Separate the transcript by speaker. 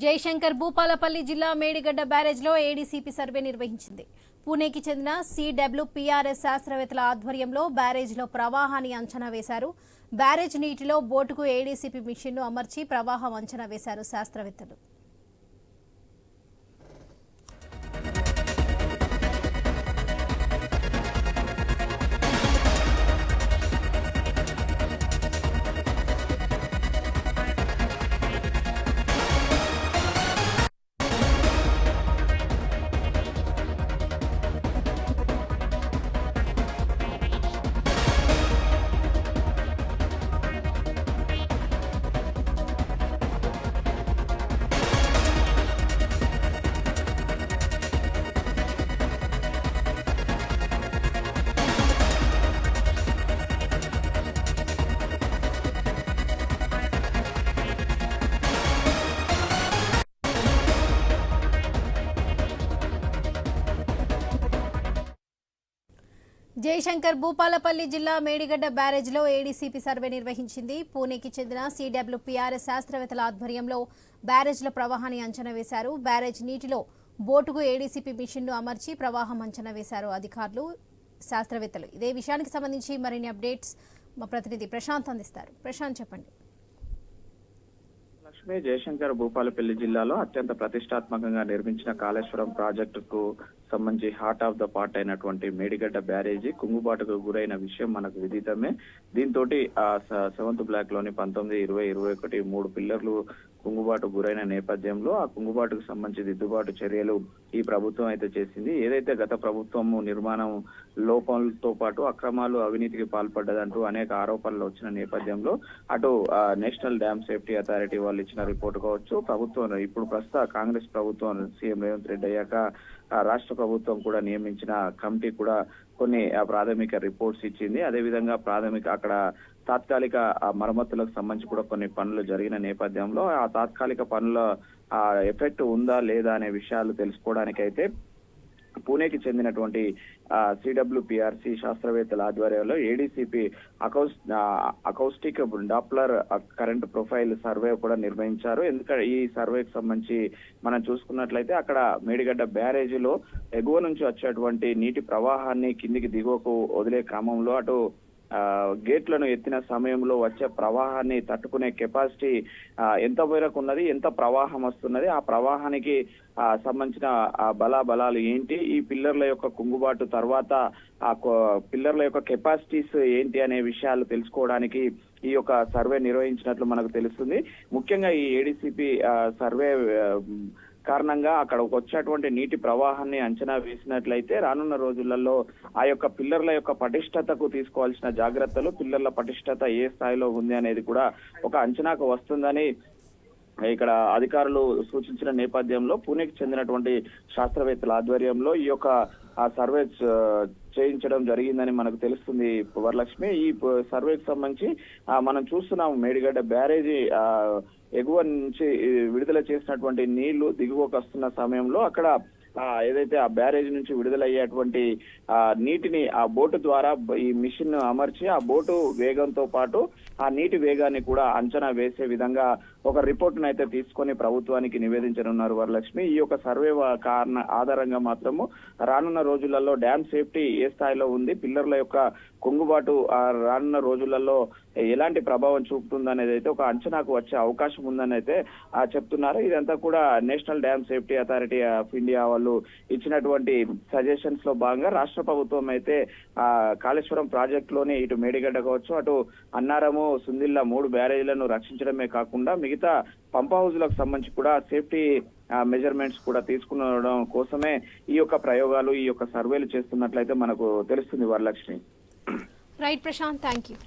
Speaker 1: జయశంకర్ భూపాలపల్లి జిల్లా Medigadda బ్యారేజ్లో ADCP survey నిర్వహించింది. పూణేకి చెందిన సిడబ్ల్యూపీఆర్ఎస్ శాస్త్రవేత్తల ఆధ్వర్యంలో బ్యారేజ్లో ప్రవాహాన్ని అంచనా వేశారు. బ్యారేజ్ నీటిలో బోటుకు ఏడీసీపీ మిషన్ను అమర్చి ప్రవాహం అంచనా వేశారు శాస్త్రవేత్తలు. జయశంకర్ భూపాలపల్లి జిల్లా మేడిగడ్డ బ్యారేజ్లో ఏడీసీపీ సర్వే నిర్వహించింది. పూణేకి చెందిన సిడబ్ల్యూపీఆర్ఎస్ శాస్త్రవేత్తల ఆధ్వర్యంలో బ్యారేజ్ల ప్రవాహాన్ని అంచనా వేశారు. బ్యారేజ్ నీటిలో బోటుకు ఏడీసీపీ మిషన్ను అమర్చి ప్రవాహం అంచనా వేశారు అధికారులు శాస్త్రవేత్తలు. ఇదే విషయానికి సంబంధించి మరిన్ని అప్డేట్స్ మా ప్రతినిధి ప్రశాంత్ అందిస్తారు. ప్రశాంత్ చెప్పండి.
Speaker 2: లక్ష్మి జయశంకర్ భూపాలపల్లి జిల్లాలో అత్యంత ప్రతిష్టాత్మకంగా నిర్మించిన కాళేశ్వరం ప్రాజెక్టుకు సంబంధించి హార్ట్ ఆఫ్ ద పార్ట్ అయినటువంటి మేడిగడ్డ బ్యారేజీ కుంగుబాటుకు గురైన విషయం మనకు విదితమే. దీంతో ఆ సెవెంత్ బ్లాక్లోని పంతొమ్మిది ఇరవై ఇరవై ఒకటి మూడు పిల్లర్లు కుంగుబాటు గురైన నేపథ్యంలో ఆ కుంగుబాటుకు సంబంధించి దిద్దుబాటు చర్యలు ఈ ప్రభుత్వం అయితే చేసింది. ఏదైతే గత ప్రభుత్వం నిర్మాణం లోపంతో పాటు అక్రమాలు అవినీతికి పాల్పడ్డదంటూ అనేక ఆరోపణలు వచ్చిన నేపథ్యంలో అటు ఆ, నేషనల్ డ్యామ్ సేఫ్టీ అథారిటీ వాళ్ళు ఇచ్చిన రిపోర్ట్ కావచ్చు. ప్రభుత్వం ఇప్పుడు ప్రస్తుత కాంగ్రెస్ ప్రభుత్వం సీఎం రేవంత్ రెడ్డి అయ్యాక ఆ, రాష్ట్ర ప్రభుత్వం కూడా నియమించిన కమిటీ కూడా కొన్ని ఆ, ప్రాథమిక రిపోర్ట్స్ ఇచ్చింది. అదేవిధంగా ప్రాథమిక అక్కడ తాత్కాలిక మరమ్మతులకు సంబంధించి కూడా కొన్ని పనులు జరిగిన నేపథ్యంలో ఆ తాత్కాలిక పనుల ఆ ఎఫెక్ట్ ఉందా లేదా అనే విషయాలు తెలుసుకోవడానికైతే పూణేకి చెందినటువంటి సిడబ్ల్యూపిఆర్సి శాస్త్రవేత్తల ఆధ్వర్యంలో ADCP అకౌస్ acoustic Doppler current profile survey కూడా నిర్వహించారు. ఎందుకంటే ఈ సర్వేకి సంబంధించి మనం చూసుకున్నట్లయితే అక్కడ మేడిగడ్డ బ్యారేజీలో ఎగువ నుంచి వచ్చేటువంటి నీటి ప్రవాహాన్ని కిందికి దిగువకు వదిలే క్రమంలో అటు గేట్లను ఎత్తిన సమయంలో వచ్చే ప్రవాహాన్ని తట్టుకునే కెపాసిటీ ఎంత మేరకు ఉన్నది ఎంత ప్రవాహం వస్తున్నది ఆ ప్రవాహానికి సంబంధించిన బలా బలాలు ఏంటి ఈ పిల్లర్ల యొక్క కుంగుబాటు తర్వాత ఆ పిల్లర్ల యొక్క కెపాసిటీస్ ఏంటి అనే విషయాలు తెలుసుకోవడానికి ఈ యొక్క సర్వే నిర్వహించినట్లు మనకు తెలుస్తుంది. ముఖ్యంగా ఈ ఏడీసీపీ సర్వే కారణంగా అక్కడ వచ్చేటువంటి నీటి ప్రవాహాన్ని అంచనా వేసినట్లయితే రానున్న రోజులలో ఆ యొక్క పిల్లర్ల యొక్క పటిష్టతకు తీసుకోవాల్సిన జాగ్రత్తలు పిల్లర్ల పటిష్టత ఏ స్థాయిలో ఉంది అనేది కూడా ఒక అంచనాకు వస్తుందని ఇక్కడ అధికారులు సూచించిన నేపథ్యంలో పూణేకి చెందినటువంటి శాస్త్రవేత్తల ఆధ్వర్యంలో ఈ యొక్క ఆ సర్వే చేయించడం జరిగిందని మనకు తెలుస్తుంది వరలక్ష్మి. ఈ సర్వేకి సంబంధించి మనం చూస్తున్నాం మేడిగడ్డ బ్యారేజీ ఆ, ఎగువ నుంచి విడుదల చేసినటువంటి నీళ్ళు దిగువకు వస్తున్న సమయంలో అక్కడ ఏదైతే ఆ బ్యారేజ్ నుంచి విడుదలయ్యేటువంటి ఆ నీటిని ఆ బోటు ద్వారా ఈ మిషన్ అమర్చి ఆ బోటు వేగంతో పాటు ఆ నీటి వేగాన్ని కూడా అంచనా వేసే విధంగా ఒక రిపోర్ట్ అయితే తీసుకొని ప్రభుత్వానికి నివేదించనున్నారు వరలక్ష్మి. ఈ యొక్క సర్వే కారణ ఆధారంగా మాత్రము రానున్న రోజులలో డ్యామ్ సేఫ్టీ ఏ స్థాయిలో ఉంది పిల్లర్ల యొక్క కుంగుబాటు రానున్న రోజులలో ఎలాంటి ప్రభావం చూపుతుందనేది అయితే ఒక అంచనాకు వచ్చే అవకాశం ఉందని అయితే ఆ, చెప్తున్నారు. ఇదంతా కూడా National Dam Safety Authority of India వాళ్ళు ఇచ్చినటువంటి సజెషన్స్లో భాగంగా రాష్ట్ర ప్రభుత్వం అయితే ఆ కాళేశ్వరం ప్రాజెక్ట్లోని ఇటు మేడిగడ్డ కావచ్చు అటు అన్నారము సుందిల్లా మూడు బ్యారేజీలను రక్షించడమే కాకుండా మిగతా పంప్ హౌజ్లకు సంబంధించి కూడా సేఫ్టీ మెజర్మెంట్స్ కూడా తీసుకునడం కోసమే ఈ యొక్క ప్రయోగాలు ఈ యొక్క సర్వేలు చేస్తున్నట్లయితే మనకు తెలుస్తుంది Varalakshmi.
Speaker 1: Right Prashant thank you